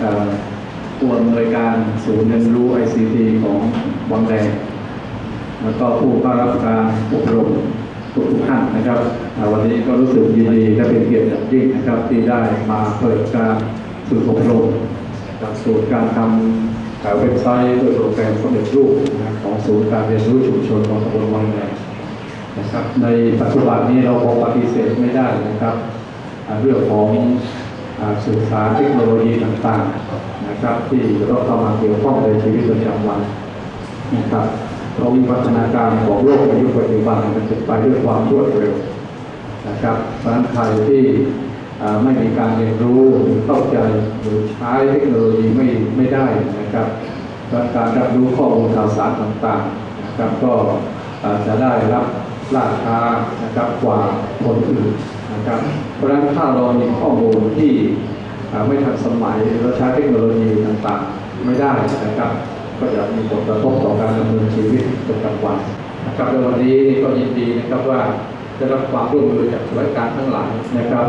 เอ่อผู้อำนวยการศูนย์เรียนรู้ ICT ของวังแดงแล้วก็ผู้เข้ารับการอบรมทุกทุกท่านนะครับ วันนี้ก็รู้สึกยินดีและเป็นเกียรติอย่างยิ่งนะครับ ที่ได้มาเปิดการฝึกอบรมหลักสูตรการทำเว็บไซต์ด้วยโปรแกรมสำเร็จรูปของศูนย์การเรียนรู้ชุมชนของตำบลวังแดงนะครับในปัจจุบันนี้เราคงปฏิเสธไม่ได้นะครับ เรื่องของ สื่อสารเทคโนโลยีต่างๆนะครับ ที่เราเข้ามาเกี่ยวข้องในชีวิตประจำวันนะครับเพราะวิวัฒนาการของโลกในยุคปัจจุบันมันเป็นไปด้วยความรวดเร็วนะครับเพราะนั้นใครที่ไม่มีการเรียนรู้หรือเข้าใจหรือใช้เทคโนโลยีไม่ไม่ได้นะครับการรับรู้ข้อมูลข่าวสารต่างๆนะครับก็จะได้รับล่าช้านะครับกว่าคนอื่น นะครับเพราะฉะนั้นถ้าเรามีข้อมูลที่ไม่ทันสมัยหรือใช้เทคโนโลยีต่างๆ ไม่ได้นะครับ ก็จะมีผลกระทบต่อการดำเนินชีวิตประจำวันนะครับในวันนี้ก็ยินดีนะครับว่าได้รับความร่วมมือจากส่วนราชการทั้งหลายนะครับ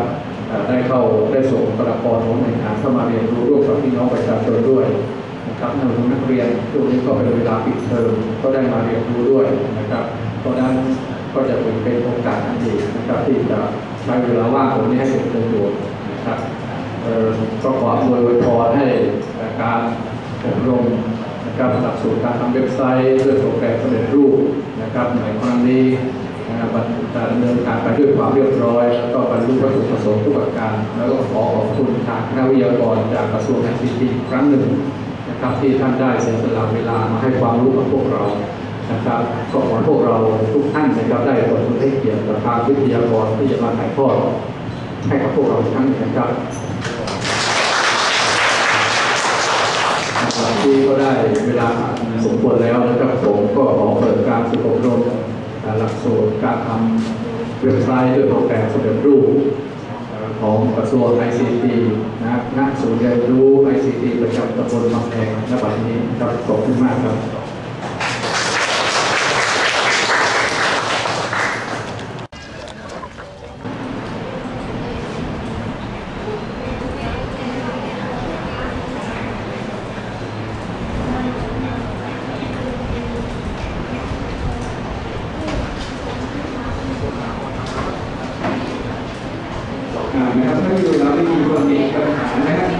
ได้เข้าได้ส่งบุคลากรของหน่วยงานเข้ามาเรียนรู้ร่วมกับพี่น้องประชาชนด้วยนะครับนันนักเรียนช่วงนี้ก็เป็นเวลาปิดเทอมก็ได้มาเรียนรู้ด้วยนะครับเพราะฉะนั้น ก็จะเป็นเป็นโอกาสอันดีนะครับที่จะใช้เวลาว่างตรงนี้ให้เป็นประโยชน์นะครับเอ่อก็ขออวยพรให้การอบรมนะครับหลักสูตรการทำเว็บไซต์ด้วยโปรแกรมสำเร็จรูปนะครับในครั้งนี้นะครับจะดำเนินการไปด้วยความเรียบร้อย แล้วก็บรรลุวัตถุประสงค์ทุกประการ แล้วก็ขอขอบคุณทางคณะวิทยากรจากกระทรวงไอซีทีครั้งหนึ่งนะครับที่ท่านได้เสียสละเวลามาให้ความรู้กับพวกเรา นะครับก็ขอพวกเราทุกท่านนะครับได้ผลให้เกียรติกับทางวิทยากรที่จะมาถ่ายทอดให้กับพวกเราอีกครั้งหนึ่งนะครับนะครับที่ก็ได้เวลาสมควรแล้วนะครับผมก็ขอเปิดการฝึกอบรมหลักสูตรการทำเว็บไซต์ด้วยโปรแกรมสำเร็จรูปของกระทรวง ICT นะครับณศูนย์เรียนรู้ ICT ประจำตำบลบางแพงณบัดนี้ครับขอบคุณมากครับ อ่านะครับถ้าอยู่แล้วไม่มีคนมีปัญหานะครับ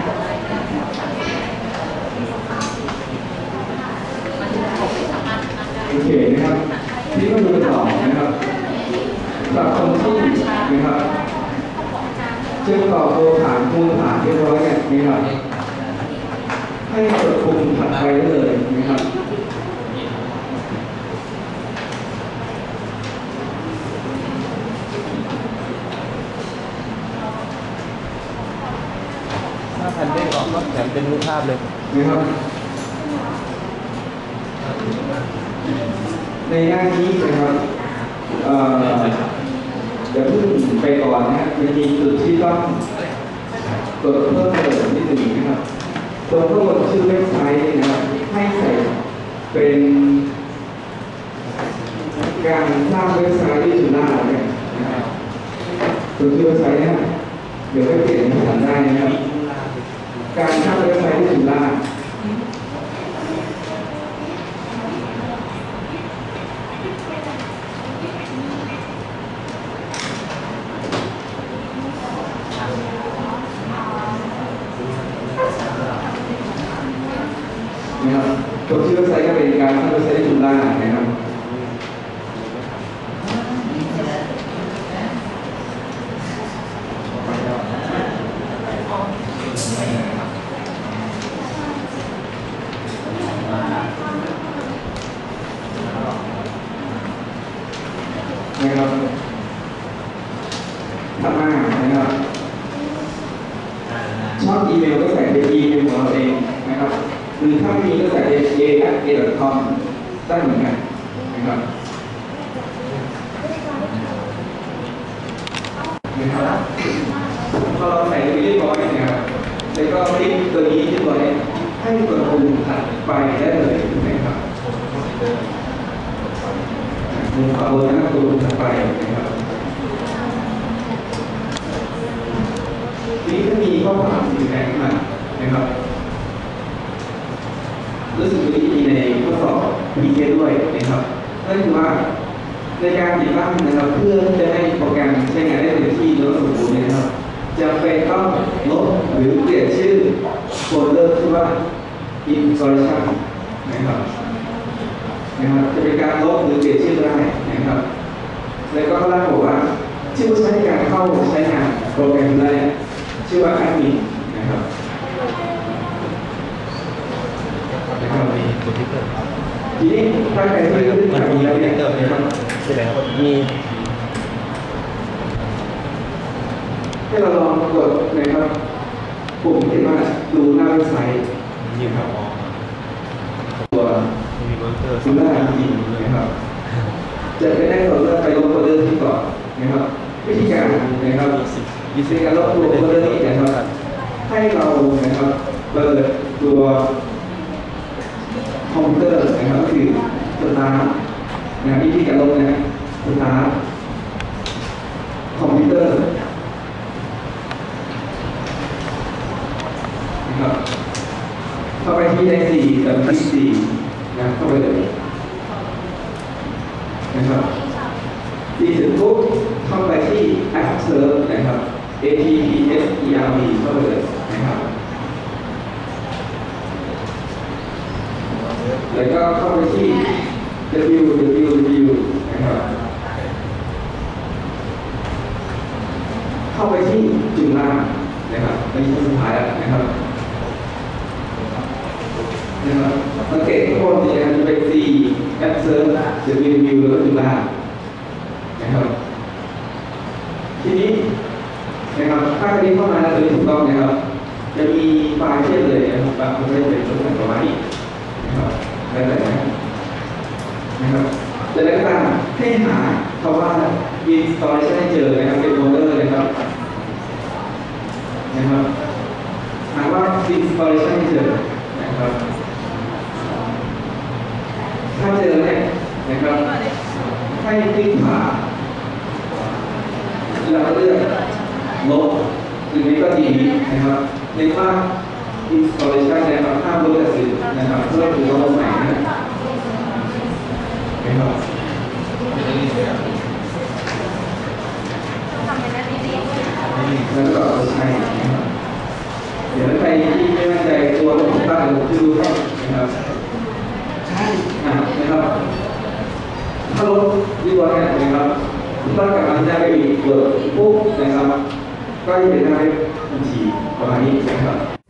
โอเคนะครับที่ก็ดูต่อนะครับสำหรับคนที่นะครับเชื่อมต่อตัวฐานมูลฐานเรียบร้อยเนี่ยนะครับให้กดปุ่มถัดไปได้เลยนะครับถ้าแผ่นเด้งออกก็แถมเป็นรูปภาพเลยนะครับ ในหน้านี้นะครับเดี๋ยวเพิ่งไปก่อนนะครับมันมีจุดที่ต้องกดเพิ่มเติมนิดหนึ่งนะครับตรงข้างบนชื่อเว็บไซต์นะครับให้ใส่เป็นการสร้างเว็บไซต์ที่จุฬาเนี่ยนะครับตัวชื่อเว็บไซต์เนี่ยเดี๋ยวไปเปลี่ยนภาษาได้นะครับ การสร้างเว็บไซต์ที่จุฬานะครับตัวชื่อเว็บไซต์ก็ เป็นการ พอเราใส่ไปเรียบร้อยนะครับแล้วก็คลิกตัวนี้ที่ตัวนี้ให้กดปุ่มถัดไปได้เลยนะครับมุมขวาบนนะครับตัปุ่มถัดไปนะครับทีนี้ถ้ามีข้อความสีแดงมานะครับรู้สึกว่ามีในข้อสอบมีเยด้วยนะครับนั่นคือว่าในการติดตั้งนะครับเพื่อจะให้โปรแกรม installation นะครับนะครับจะเป็นการลบหรือเปลี่ยนชื่อได้นะครับ แล้วก็ล่างบอกว่า ชื่อผู้ใช้การเข้าใช้งานโปรแกรมได้ชื่อว่า admin นะครับนะครับมีคอมพิวเตอร์ทีนี้ถ้าใครที่ขึ้นจากนี้แล้วเนี่ยนะครับใช่ไหมครับมีให้เราลองกดนะครับปุ่มที่มาดูหน้าเว็บไซต์ มีครับอ๋อตัวมีคอมพิวเตอร์ซูล่าทีนะครับจะไปได้โฟลเดอร์ไปลบโฟลเดอร์ที่ก่อนนะครับวิธีการนะครับวิธีการลบตัวโฟลเดอร์นี้นะครับให้เรานะครับเปิดตัวคอมพิวเตอร์นะครับก็คือสตาร์ทนะวิธีการลบนะสตาร์ทคอมพิวเตอร์นะครับ เข้าไปที่ไอซีกับที่สี่นะเข้าไปเลยนะครับดีเสร็จปุ๊บเข้าไปที่ App Serve นะครับ A P P S E R V เข้าไปเลยนะครับ แล้วก็เข้าไปที่ www นะครับ เข้าไปที่จุดล่านะครับไม่ใช่สุดท้ายแล้วนะครับ สังเกตข้างบนเนี่ยนะครับจะเป็น C App Serve www แล้วก็จุดล่างนะครับ ทีนี้นะครับถ้าคดีเข้ามาแล้วโดยถูกต้องนะครับ จะมีไฟล์เช่นเลยนะครับบางคนก็จะเป็นลักษณะประมาณนี้นะครับแล้วแต่นะนะครับจะได้ตามให้หาคำว่า installation ให้เจอนะครับเป็นโฟลเดอร์นะครับนะครับหาว่า installation ให้เจอนะครับ ถ้าเจอเนี่ยนะครับ ให้คลิกขวาเราเลือกลบหรือไม่ก็ดีนะครับ ในภาพ installation นะครับภาพลบแต่สื่อนะครับเพื่อถือลบใหม่นะครับแล้วก็ใช้เดี๋ยวใครที่ไม่มั่นใจตัวระบบตั้งระบบที่ดูให้นะครับ ใช่นะครับถ้าลบ ที่ว่าเนี่ยนะครับถ้ากลับมาที่หน้าเว็บอีกเปิดปุ๊บนะครับก็จะเป็นได้บัญชีประมาณนี้นะครับ